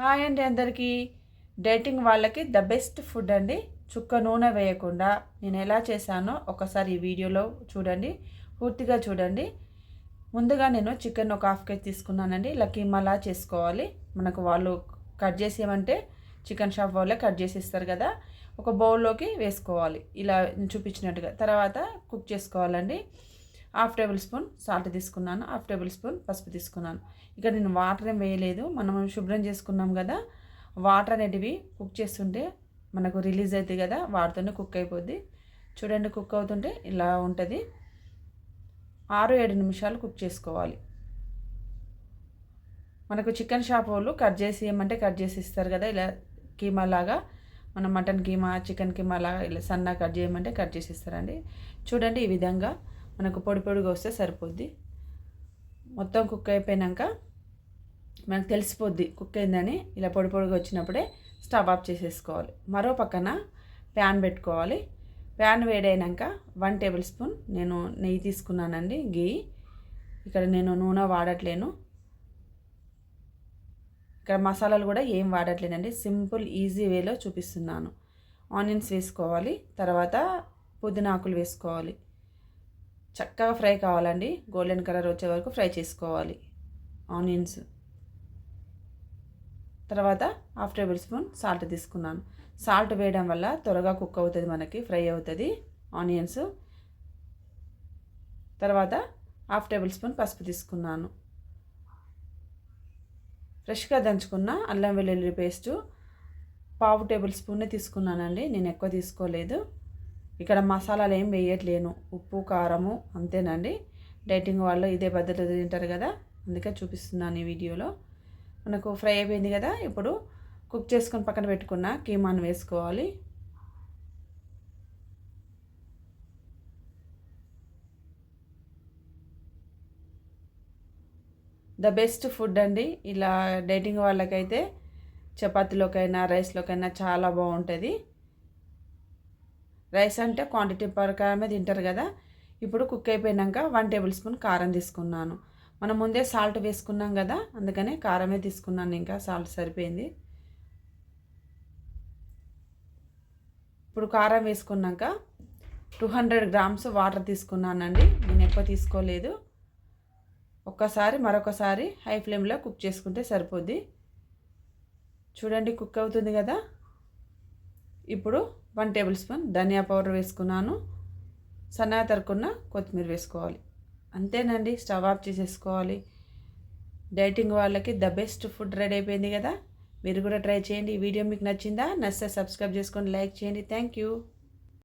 Hi అండి అందరికీ. Dating వాళ్ళకి ద బెస్ట్ ఫుడ్ అండి. చుక్క నూనె వేయకుండా నేను ఎలా చేశానో ఒకసారి ఈ వీడియోలో చూడండి. పూర్తిగా చూడండి. ముందుగా నేను చికెన్ ఒక హాఫ్ కేజీ తీసుకున్నానండి. ఇలా కీమాలా చేసుకోవాలి. మనకు వాళ్ళు కట్ చేసేమంటే చికెన్ షాప్ వాళ్ళే కట్ చేసి ఇస్తారు కదా. ఒక బౌల్లోకి వేసుకోవాలి. ఇలా చూపించినట్టుగా. తర్వాత కుక్ చేసుకోవాలండి. హాఫ్ టేబుల్ స్పూన్ సాల్ట్ తీసుకున్నాను హాఫ్ టేబుల్ స్పూన్ పసుపు తీసుకున్నాను. ఇక్కడ నేను వాటర్ ఏం వేయలేదు మనం శుభ్రం చేసుకున్నాం కదా. వాటర్ అనేటివి కుక్ చేస్తుంటే మనకు రిలీజ్ అవుతుంది కదా వాటితోనే కుక్ అయిపోద్ది. చూడండి కుక్ అవుతుంటే ఇలా ఉంటుంది. ఆరు ఏడు నిమిషాలు కుక్ చేసుకోవాలి. మనకు చికెన్ షాప్ వాళ్ళు కట్ చేసి ఏమంటే కట్ చేసి ఇస్తారు కదా ఇలా కీమా లాగా. మనం మటన్ కీమా చికెన్ కీమా లాగా ఇలా సన్న కట్ చేయమంటే కట్ చేసి ఇస్తారండి. చూడండి ఈ విధంగా మనకు పొడి పొడిగా వస్తే సరిపోద్ది. మొత్తం కుక్ అయిపోయినాక మనకు తెలిసిపోద్ది కుక్ అయిందని ఇలా పొడి పొడిగా వచ్చినప్పుడే స్టవ్ ఆఫ్ చేసేసుకోవాలి. మరో పక్కన ప్యాన్ పెట్టుకోవాలి. ప్యాన్ వేడైనాక వన్ టేబుల్ స్పూన్ నేను నెయ్యి తీసుకున్నానండి గీ. ఇక్కడ నేను నూనె వాడట్లేను. ఇక్కడ మసాలాలు కూడా ఏం వాడట్లేనండి సింపుల్ ఈజీ వేలో చూపిస్తున్నాను. ఆనియన్స్ వేసుకోవాలి తర్వాత పుదీనాకులు వేసుకోవాలి. చక్కగా ఫ్రై కావాలండి. గోల్డెన్ కలర్ వచ్చే వరకు ఫ్రై చేసుకోవాలి. ఆనియన్స్. తర్వాత హాఫ్ టేబుల్ స్పూన్ సాల్ట్ తీసుకున్నాను. సాల్ట్ వేయడం వల్ల త్వరగా కుక్ అవుతుంది మనకి ఫ్రై అవుతుంది. ఆనియన్స్. తర్వాత హాఫ్ టేబుల్ స్పూన్ పసుపు తీసుకున్నాను. ఫ్రెష్గా దంచుకున్న అల్లం వెల్లుల్లి పేస్టు. పావు టేబుల్ స్పూన్నే తీసుకున్నానండి. నేను ఎక్కువ తీసుకోలేదు. ఇక్కడ మసాలాలు ఏం వేయట్లేను. ఉప్పు కారము అంతేనండి. డైటింగ్ వాళ్ళు ఇదే పద్ధతి తింటారు కదా అందుకే చూపిస్తున్నాను ఈ వీడియోలో. మనకు ఫ్రై అయిపోయింది కదా ఇప్పుడు కుక్ చేసుకొని పక్కన పెట్టుకున్న కీమాను వేసుకోవాలి. ద బెస్ట్ ఫుడ్ అండి. ఇలా డైటింగ్ వాళ్ళకైతే చపాతీలోకైనా రైస్లోకైనా చాలా బాగుంటుంది. రైస్ అంటే క్వాంటిటీ ప్రకారమే తింటారు కదా. ఇప్పుడు కుక్ అయిపోయాక వన్ టేబుల్ స్పూన్ కారం తీసుకున్నాను. మనం ముందే సాల్ట్ వేసుకున్నాం కదా అందుకనే కారమే తీసుకున్నాను ఇంకా సాల్ట్ సరిపోయింది. ఇప్పుడు కారం వేసుకున్నాక టూ హండ్రెడ్ గ్రామ్స్ వాటర్ తీసుకున్నానండి. నేను ఎక్కువ తీసుకోలేదు. ఒక్కసారి మరొకసారి హై ఫ్లేమ్లో కుక్ చేసుకుంటే సరిపోద్ది. చూడండి కుక్ అవుతుంది కదా. ఇప్పుడు వన్ టేబుల్ స్పూన్ ధనియా పౌడర్ వేసుకున్నాను. సన్నగా తరుకున్న కొత్తిమీర వేసుకోవాలి. అంతేనండి స్టవ్ ఆఫ్ చేసేసుకోవాలి. డైటింగ్ వాళ్ళకి ద బెస్ట్ ఫుడ్ రెడీ అయిపోయింది కదా. మీరు కూడా ట్రై చేయండి. ఈ వీడియో మీకు నచ్చిందా? నచ్చితే సబ్స్క్రైబ్ చేసుకొని లైక్ చేయండి. Thank you.